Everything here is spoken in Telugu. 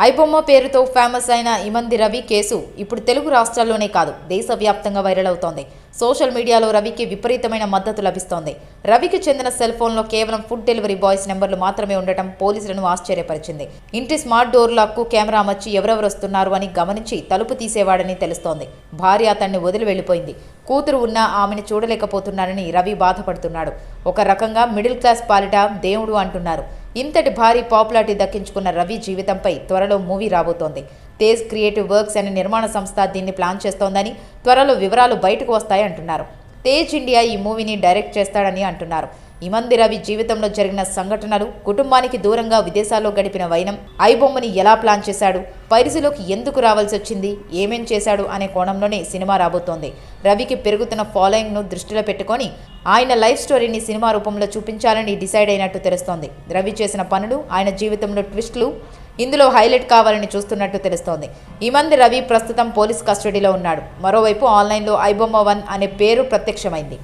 ఐబొమ్మ పేరుతో ఫేమస్ అయిన ఇమంది రవి కేసు ఇప్పుడు తెలుగు రాష్ట్రాల్లోనే కాదు దేశవ్యాప్తంగా వైరల్ అవుతోంది. సోషల్ మీడియాలో రవికి విపరీతమైన మద్దతు లభిస్తోంది. రవికి చెందిన సెల్ ఫోన్లో కేవలం ఫుడ్ డెలివరీ బాయ్స్ నెంబర్లు మాత్రమే ఉండటం పోలీసులను ఆశ్చర్యపరిచింది. ఇంటి స్మార్ట్ డోర్ లాక్కు కెమెరా అమర్చి ఎవరెవరు వస్తున్నారు అని గమనించి తలుపు తీసేవాడని తెలుస్తోంది. భార్య అతన్ని వదిలి వెళ్ళిపోయింది. కూతురు ఉన్నా ఆమెను చూడలేకపోతున్నానని రవి బాధపడుతున్నాడు. ఒక రకంగా మిడిల్ క్లాస్ పాలిట దేవుడు అంటున్నారు. ఇంతటి భారీ పాపులారిటీ దక్కించుకున్న రవి జీవితంపై త్వరలో మూవీ రాబోతోంది. తేజ్ క్రియేటివ్ వర్క్స్ అనే నిర్మాణ సంస్థ దీన్ని ప్లాన్ చేస్తోందని త్వరలో వివరాలు బయటకు వస్తాయి అంటున్నారు తేజ్ ఇండియా ఈ మూవీని డైరెక్ట్ చేస్తాడని అంటున్నారు. ఇమంది రవి జీవితంలో జరిగిన సంఘటనలు కుటుంబానికి దూరంగా విదేశాల్లో గడిపిన వైనం ఐబొమ్మని ఎలా ప్లాన్ చేశాడు పైరసీలోకి ఎందుకు రావాల్సి వచ్చింది ఏమేం చేశాడు అనే కోణంలోనే సినిమా రాబోతోంది. రవికి పెరుగుతున్న ఫాలోయింగ్ను దృష్టిలో పెట్టుకొని ఆయన లైఫ్ స్టోరీని సినిమా రూపంలో చూపించాలని డిసైడ్ అయినట్టు తెలుస్తోంది. రవి చేసిన పనులు ఆయన జీవితంలో ట్విస్టులు ఇందులో హైలైట్ కావాలని చూస్తున్నట్టు తెలుస్తోంది. ఇమంది రవి ప్రస్తుతం పోలీస్ కస్టడీలో ఉన్నాడు. మరోవైపు ఆన్లైన్లో ఐబొమ్మ వన్ అనే పేరు ప్రత్యక్షమైంది.